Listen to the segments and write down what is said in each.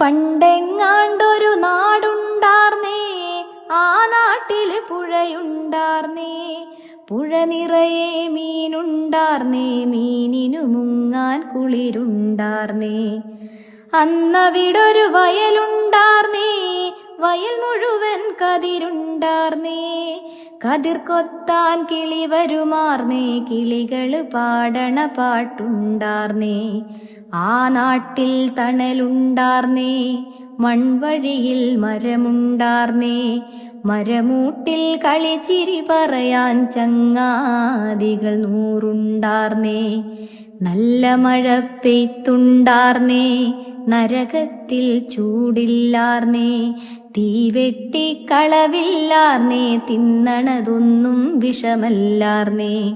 പണ്ടെങ്ങാണ്ടൊരു നാടുണ്ടാർന്നേ ആ നാട്ടിൽ പുഴയുണ്ടാർന്നേ പുഴ നിറയെ മീനുണ്ടാർന്നേ മീനിനു മുങ്ങാൻ കുളിരുണ്ടാർന്നേ. അന്നവിടൊരു മുഴുവൻ കതിരുണ്ടാർന്നേ. കതിർ കൊത്താൻ കിളി വരുമാർന്നേ. കിളികൾ പാടണ പാട്ടുണ്ടാർന്നേ. ആ നാട്ടിൽ തണലുണ്ടാർന്നേ. മൺവഴിയിൽ മരമുണ്ടാർന്നേ. മരമൂട്ടിൽ കളിച്ചിരി പറയാൻ ചങ്ങാതികൾ നൂറുണ്ടാർന്നേ. നല്ല മഴ പെയ്ത്തുണ്ടാർന്നേ. നരകത്തിൽ ചൂടില്ലാർന്നേ. തീവെട്ടി കളവില്ലാർന്നേ. തിന്നണതൊന്നും വിഷമല്ലാർന്നേ.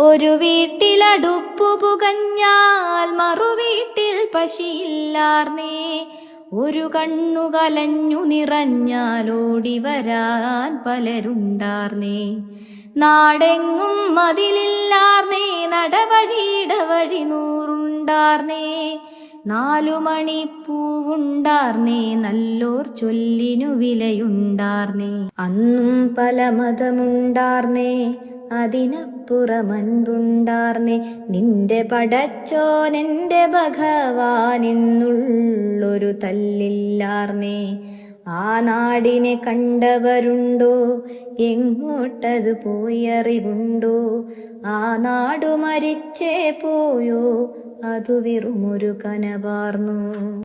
ഒരു വീട്ടിലടുപ്പു പുകഞ്ഞാൽ മറുവീട്ടിൽ പശിയില്ലാർന്നേ. ഒരു കണ്ണു കലഞ്ഞു നിറഞ്ഞാലോടി വരാൻ പലരുണ്ടാർന്നേ. നാടെങ്ങും മതിലില്ലാർന്നേ നടവഴിയിടവഴി നൂറുണ്ടാർന്നേ. നാലു മണിപ്പൂവുണ്ടാർന്നേ നല്ലോർ ചൊല്ലിനു വിലയുണ്ടാർന്നേ. അന്നും പല മതമുണ്ടാർന്നേ അതിനപ്പുറമൻപുണ്ടാർന്നേ. നിന്റെ പടച്ചോനെന്റെ ഭഗവാൻ എന്നുള്ളൊരു തല്ലില്ലാർന്നേ. ആ നാടിനെ കണ്ടവരുണ്ടോ? എങ്ങോട്ടത് പോയറിവുണ്ടോ? ആ നാടു മരിച്ചേ പോയോ? അതു വെറുമൊരു കനവാർന്നു.